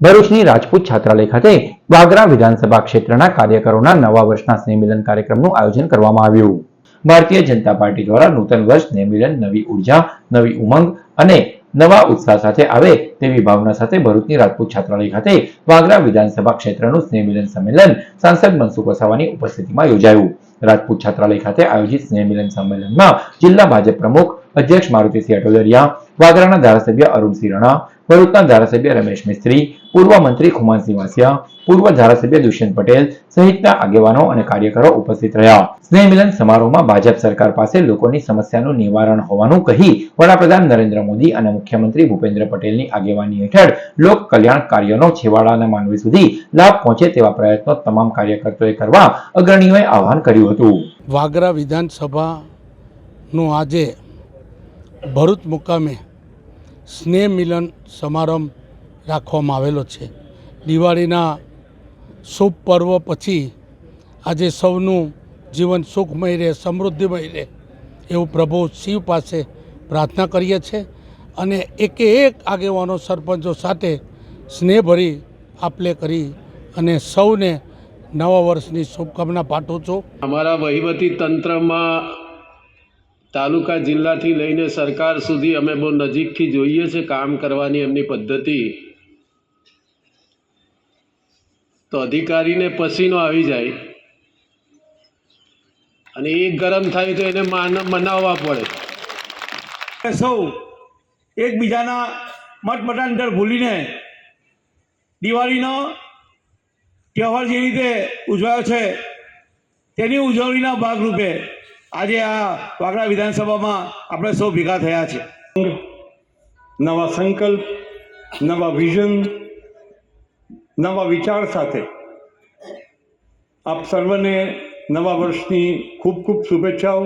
ભરૂચની રાજપૂત છાત્રાલય ખાતે વાગરા વિધાનસભા ક્ષેત્રના કાર્યકરોના નવા વર્ષના સ્નેહમિલન કાર્યક્રમનું આયોજન કરવામાં આવ્યું. ભારતીય જનતા પાર્ટી દ્વારા નૂતન વર્ષ, સ્નેહમિલન, નવી ઊર્જા, નવી ઉમંગ અને નવા ઉત્સાહ સાથે આવે તેવી ભાવના સાથે ભરૂચની રાજપૂત છાત્રાલય ખાતે વાગરા વિધાનસભા ક્ષેત્રનું સ્નેહમિલન સંમેલન સાંસદ મનસુખ વસાવાની ઉપસ્થિતિમાં યોજાયું. રાજપૂત છાત્રાલય ખાતે આયોજિત સ્નેહમિલન સંમેલનમાં જિલ્લા ભાજપ પ્રમુખ અધ્યક્ષ મારુતિસિંહ અટોદરિયા વાગરાના ધારાસભ્ય અરુણસિંહ રણા ભરૂચના ધારાસભ્ય રમેશ મિસ્ત્રી, પૂર્વ મંત્રી ખુમાનસિંહ વાસિયા પૂર્વ ધારાસભ્ય દુષ્યંત પટેલ સહિતના આગેવાનો અને કાર્યકરો ઉપસ્થિત રહ્યા. સ્નેહમિલન સમારોહમાં ભાજપ સરકાર પાસે લોકોની સમસ્યાનું નિવારણ હોવાનું કહી વડાપ્રધાન નરેન્દ્ર મોદી અને મુખ્યમંત્રી ભૂપેન્દ્ર પટેલની આગેવાની હેઠળ લોક કલ્યાણ કાર્યોનો છેવાડાના માનવી સુધી લાભ પહોંચે તેવા પ્રયત્નો તમામ કાર્યકર્તાઓએ કરવા અગ્રણીઓએ આહવાન કર્યું હતું. વાગરા વિધાનસભાનું આજે ભરૂચ મુકામે સ્નેહ મિલન સમારંભ રાખવામાં આવેલો છે. દિવાળીના શુભ પર્વ પછી આજે સૌનું જીવન સુખમય રહે, સમૃદ્ધિમય રહે એવું પ્રભુ શિવ પાસે પ્રાર્થના કરીએ છીએ અને એકે એક આગેવાનો સરપંચો સાથે સ્નેહભરી આપલે કરી અને સૌને નવા વર્ષની શુભકામના પાઠવું છું. અમારા વહીવટી તંત્રમાં તાલુકા જિલ્લાથી લઈને સરકાર સુધી અમે બહુ નજીકથી જોઈએ છે કામ કરવાની એમની પદ્ધતિ. તો અધિકારીને પસીનો આવી જાય. અને એ ગરમ થાય તો એને માન, મનાવવા પડે. સૌ એકબીજાના મત મતાંતર ભૂલીને દિવાળીનો તહેવાર જે રીતે ઉજવાયો છે તેની ઉજવણીના ભાગરૂપે આજે આ વાગડા વિધાનસભામાં આપણે સૌ ભેગા થયા છે. નવા સંકલ્પ, નવા વિઝન, નવા વિચાર સાથે આપ સર્વને નવા વર્ષની ખૂબ ખૂબ શુભેચ્છાઓ.